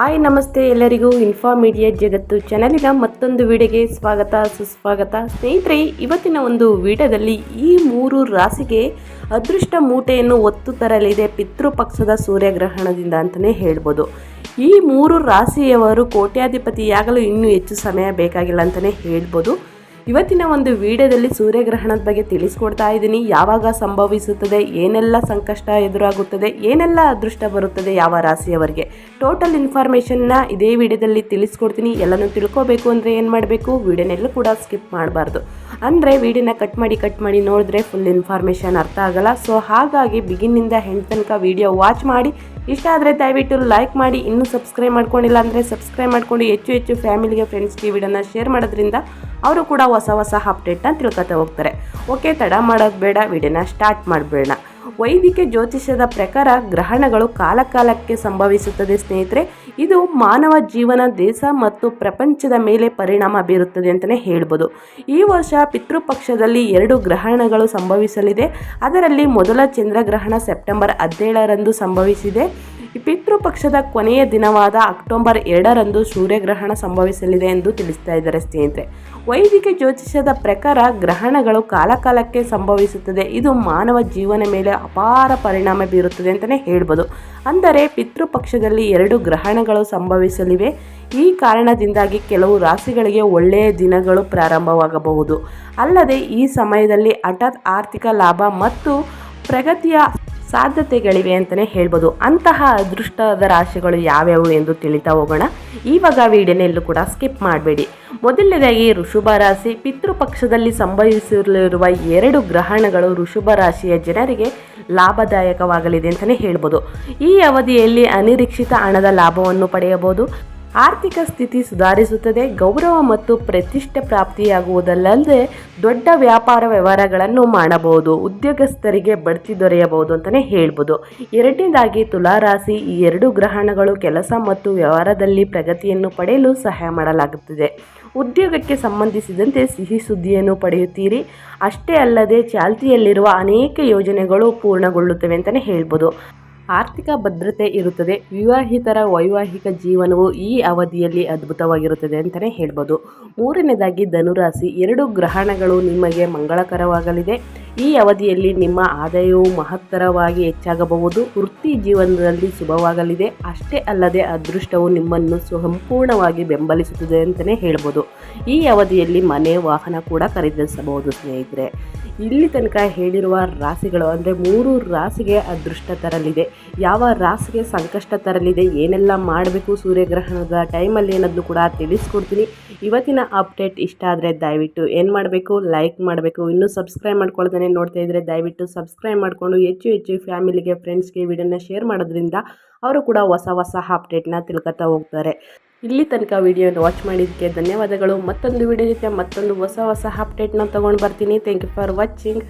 Hi, ನಮಸ್ತೆ ಎಲ್ಲರಿಗೂ info media ಜಗತ್ತು ಚಾನಲಿನ ಮತ್ತೊಂದು ವಿಡಿಯೋಗೆ ಸ್ವಾಗತ, ಸುಸ್ವಾಗತ. ಸ್ನೇಹಿತರೆ, ಇವತ್ತಿನ ಒಂದು ವಿಡಿಯೋದಲ್ಲಿ ಈ ಮೂರು ರಾಶಿಗೆ ಅದೃಷ್ಟ ಮೂಟೆಯನ್ನು ಒತ್ತು ತರಲಿದೆ ಪಿತೃಪಕ್ಷದ ಸೂರ್ಯಗ್ರಹಣದಿಂದ ಅಂತಲೇ ಹೇಳ್ಬೋದು. ಈ ಮೂರು ರಾಶಿಯವರು ಕೋಟ್ಯಾಧಿಪತಿಯಾಗಲು ಇನ್ನೂ ಹೆಚ್ಚು ಸಮಯ ಬೇಕಾಗಿಲ್ಲ ಅಂತಲೇ ಹೇಳ್ಬೋದು. ಇವತ್ತಿನ ಒಂದು ವಿಡಿಯೋದಲ್ಲಿ ಸೂರ್ಯಗ್ರಹಣದ ಬಗ್ಗೆ ತಿಳಿಸ್ಕೊಡ್ತಾ ಇದ್ದೀನಿ. ಯಾವಾಗ ಸಂಭವಿಸುತ್ತದೆ, ಏನೆಲ್ಲ ಸಂಕಷ್ಟ ಎದುರಾಗುತ್ತದೆ, ಏನೆಲ್ಲ ಅದೃಷ್ಟ ಬರುತ್ತದೆ ಯಾವ ರಾಶಿಯವರಿಗೆ. ಟೋಟಲ್ ಇನ್ಫಾರ್ಮೇಷನ್ನ ಇದೇ ವಿಡಿಯೋದಲ್ಲಿ ತಿಳಿಸ್ಕೊಡ್ತೀನಿ. ಎಲ್ಲನೂ ತಿಳ್ಕೋಬೇಕು ಅಂದರೆ ಏನು ಮಾಡಬೇಕು? ವಿಡಿಯೋನೆಲ್ಲ ಕೂಡ ಸ್ಕಿಪ್ ಮಾಡಬಾರ್ದು. ಅಂದರೆ ವಿಡಿಯೋನ ಕಟ್ ಮಾಡಿ ಕಟ್ ಮಾಡಿ ನೋಡಿದ್ರೆ ಫುಲ್ ಇನ್ಫಾರ್ಮೇಷನ್ ಅರ್ಥ ಆಗಲ್ಲ. ಸೊ ಹಾಗಾಗಿ ಬಿಗಿನ್ನಿಂದ ಹೆಂಡ್ ತನಕ ವಿಡಿಯೋ ವಾಚ್ ಮಾಡಿ. ಇಷ್ಟ ಆದರೆ ದಯವಿಟ್ಟು ಲೈಕ್ ಮಾಡಿ. ಇನ್ನೂ ಸಬ್ಸ್ಕ್ರೈಬ್ ಮಾಡ್ಕೊಂಡಿಲ್ಲ ಅಂದರೆ ಸಬ್ಸ್ಕ್ರೈಬ್ ಮಾಡ್ಕೊಂಡು ಹೆಚ್ಚು ಹೆಚ್ಚು ಫ್ಯಾಮಿಲಿಗೆ ಫ್ರೆಂಡ್ಸ್ಗೆ ವಿಡಿಯೋನ ಶೇರ್ ಮಾಡೋದ್ರಿಂದ ಅವರು ಕೂಡ ಹೊಸ ಹೊಸ ಅಪ್ಡೇಟ್ನ ತಿಳ್ಕೊತಾ ಹೋಗ್ತಾರೆ. ಓಕೆ ತಡ ಮಾಡೋದು ಬೇಡ, ವಿಡಿಯೋನ ಸ್ಟಾರ್ಟ್ ಮಾಡಬೇಡ. ವೈದಿಕ ಜ್ಯೋತಿಷ್ಯದ ಪ್ರಕಾರ ಗ್ರಹಣಗಳು ಕಾಲಕಾಲಕ್ಕೆ ಸಂಭವಿಸುತ್ತದೆ ಸ್ನೇಹಿತರೆ. ಇದು ಮಾನವ ಜೀವನ ದೇಶ ಮತ್ತು ಪ್ರಪಂಚದ ಮೇಲೆ ಪರಿಣಾಮ ಬೀರುತ್ತದೆ ಅಂತಲೇ ಹೇಳ್ಬೋದು. ಈ ವರ್ಷ ಪಿತೃಪಕ್ಷದಲ್ಲಿ ಎರಡು ಗ್ರಹಣಗಳು ಸಂಭವಿಸಲಿದೆ. ಅದರಲ್ಲಿ ಮೊದಲ ಚಂದ್ರಗ್ರಹಣ ಸೆಪ್ಟೆಂಬರ್ ಹದಿನೇಳರಂದು ಸಂಭವಿಸಿದೆ. ಪಿತೃಪಕ್ಷದ ಕೊನೆಯ ದಿನವಾದ ಅಕ್ಟೋಬರ್ ಎರಡರಂದು ಸೂರ್ಯಗ್ರಹಣ ಸಂಭವಿಸಲಿದೆ ಎಂದು ತಿಳಿಸ್ತಾ ಇದ್ದಾರೆ ಸ್ನೇಹಿತರೆ. ವೈದಿಕ ಜ್ಯೋತಿಷ್ಯದ ಪ್ರಕಾರ ಗ್ರಹಣಗಳು ಕಾಲಕಾಲಕ್ಕೆ ಸಂಭವಿಸುತ್ತದೆ. ಇದು ಮಾನವ ಜೀವನ ಮೇಲೆ ಅಪಾರ ಪರಿಣಾಮ ಬೀರುತ್ತದೆ ಅಂತಲೇ ಹೇಳ್ಬೋದು. ಅಂದರೆ ಪಿತೃಪಕ್ಷದಲ್ಲಿ ಎರಡು ಗ್ರಹಣಗಳು ಸಂಭವಿಸಲಿವೆ. ಈ ಕಾರಣದಿಂದಾಗಿ ಕೆಲವು ರಾಶಿಗಳಿಗೆ ಒಳ್ಳೆಯ ದಿನಗಳು ಪ್ರಾರಂಭವಾಗಬಹುದು. ಅಲ್ಲದೆ ಈ ಸಮಯದಲ್ಲಿ ಹಠಾತ್ ಆರ್ಥಿಕ ಲಾಭ ಮತ್ತು ಪ್ರಗತಿಯ ಸಾಧ್ಯತೆಗಳಿವೆ ಅಂತಲೇ ಹೇಳ್ಬೋದು. ಅಂತಹ ಅದೃಷ್ಟದ ರಾಶಿಗಳು ಯಾವ್ಯಾವು ಎಂದು ತಿಳಿತಾ ಹೋಗೋಣ. ಇವಾಗ ವಿಡಿಯೋನೆಲ್ಲೂ ಕೂಡ ಸ್ಕಿಪ್ ಮಾಡಬೇಡಿ. ಮೊದಲನೇದಾಗಿ ಋಷಭ ರಾಶಿ. ಪಿತೃಪಕ್ಷದಲ್ಲಿ ಸಂಭವಿಸಲಿರುವ ಎರಡು ಗ್ರಹಣಗಳು ಋಷಭ ರಾಶಿಯ ಜನರಿಗೆ ಲಾಭದಾಯಕವಾಗಲಿದೆ ಅಂತಲೇ ಹೇಳ್ಬೋದು. ಈ ಅವಧಿಯಲ್ಲಿ ಅನಿರೀಕ್ಷಿತ ಹಣದ ಲಾಭವನ್ನು ಪಡೆಯಬಹುದು. ಆರ್ಥಿಕ ಸ್ಥಿತಿ ಸುಧಾರಿಸುತ್ತದೆ, ಗೌರವ ಮತ್ತು ಪ್ರತಿಷ್ಠೆ ಪ್ರಾಪ್ತಿಯಾಗುವುದಲ್ಲದೆ ದೊಡ್ಡ ವ್ಯಾಪಾರ ವ್ಯವಹಾರಗಳನ್ನು ಮಾಡಬಹುದು, ಉದ್ಯೋಗಸ್ಥರಿಗೆ ಬಡ್ತಿ ದೊರೆಯಬಹುದು ಅಂತಲೇ ಹೇಳ್ಬೋದು. ಎರಡನೇದಾಗಿ, ತುಲಾರಾಶಿ ಈ ಎರಡು ಗ್ರಹಣಗಳು ಕೆಲಸ ಮತ್ತು ವ್ಯವಹಾರದಲ್ಲಿ ಪ್ರಗತಿಯನ್ನು ಪಡೆಯಲು ಸಹಾಯ ಮಾಡಲಾಗುತ್ತದೆ. ಉದ್ಯೋಗಕ್ಕೆ ಸಂಬಂಧಿಸಿದಂತೆ ಸಿಹಿ ಸುದ್ದಿಯನ್ನು ಪಡೆಯುತ್ತೀರಿ. ಅಷ್ಟೇ ಅಲ್ಲದೆ ಚಾಲ್ತಿಯಲ್ಲಿರುವ ಅನೇಕ ಯೋಜನೆಗಳು ಪೂರ್ಣಗೊಳ್ಳುತ್ತವೆ ಅಂತಲೇ ಹೇಳ್ಬೋದು. ಆರ್ಥಿಕ ಭದ್ರತೆ ಇರುತ್ತದೆ. ವಿವಾಹಿತರ ವೈವಾಹಿಕ ಜೀವನವು ಈ ಅವಧಿಯಲ್ಲಿ ಅದ್ಭುತವಾಗಿರುತ್ತದೆ ಅಂತಲೇ ಹೇಳ್ಬೋದು. ಮೂರನೇದಾಗಿ ಧನುರಾಶಿ. ಎರಡು ಗ್ರಹಣಗಳು ನಿಮಗೆ ಮಂಗಳಕರವಾಗಲಿದೆ. ಈ ಅವಧಿಯಲ್ಲಿ ನಿಮ್ಮ ಆದಾಯವು ಮಹತ್ತರವಾಗಿ ಹೆಚ್ಚಾಗಬಹುದು. ವೃತ್ತಿ ಜೀವನದಲ್ಲಿ ಶುಭವಾಗಲಿದೆ. ಅಷ್ಟೇ ಅಲ್ಲದೆ ಅದೃಷ್ಟವು ನಿಮ್ಮನ್ನು ಸಂಪೂರ್ಣವಾಗಿ ಬೆಂಬಲಿಸುತ್ತದೆ ಅಂತಲೇ ಹೇಳ್ಬೋದು. ಈ ಅವಧಿಯಲ್ಲಿ ಮನೆ, ವಾಹನ ಕೂಡ ಖರೀದಿಸಬಹುದು ಸ್ನೇಹಿತರೆ. ಇಲ್ಲಿ ತನಕ ಹೇಳಿರುವ ರಾಶಿಗಳು ಅಂದರೆ ಮೂರು ರಾಸಿಗೆ ಅದೃಷ್ಟ ತರಲಿದೆ. ಯಾವ ರಾಶಿಗೆ ಸಂಕಷ್ಟ ತರಲಿದೆ, ಏನೆಲ್ಲ ಮಾಡಬೇಕು ಸೂರ್ಯಗ್ರಹಣದ ಟೈಮಲ್ಲಿ ಏನಾದರೂ ಕೂಡ ತಿಳಿಸ್ಕೊಡ್ತೀನಿ. ಇವತ್ತಿನ ಅಪ್ಡೇಟ್ ಇಷ್ಟ ಆದರೆ ದಯವಿಟ್ಟು ಏನು ಮಾಡಬೇಕು ಲೈಕ್ ಮಾಡಬೇಕು. ಇನ್ನೂ ಸಬ್ಸ್ಕ್ರೈಬ್ ಮಾಡ್ಕೊಳ್ತಾನೆ ನೋಡ್ತಾ ಇದ್ದರೆ ದಯವಿಟ್ಟು ಸಬ್ಸ್ಕ್ರೈಬ್ ಮಾಡಿಕೊಂಡು ಹೆಚ್ಚು ಹೆಚ್ಚು ಫ್ಯಾಮಿಲಿಗೆ ಫ್ರೆಂಡ್ಸ್ಗೆ ವಿಡಿಯೋನ ಶೇರ್ ಮಾಡೋದ್ರಿಂದ ಅವರು ಕೂಡ ಹೊಸ ಹೊಸ ಅಪ್ಡೇಟ್ನ ತಿಳ್ಕೊತಾ ಹೋಗ್ತಾರೆ. ಇಲ್ಲಿ ತನಕ ವಿಡಿಯೋನ ವಾಚ್ ಮಾಡಿದ್ದಕ್ಕೆ ಧನ್ಯವಾದಗಳು. ಮತ್ತೊಂದು ವಿಡಿಯೋ ಜೊತೆ ಮತ್ತೊಂದು ಹೊಸ ಹೊಸ ಅಪ್ಡೇಟ್ನ ತೊಗೊಂಡು ಬರ್ತೀನಿ. Thank you for watching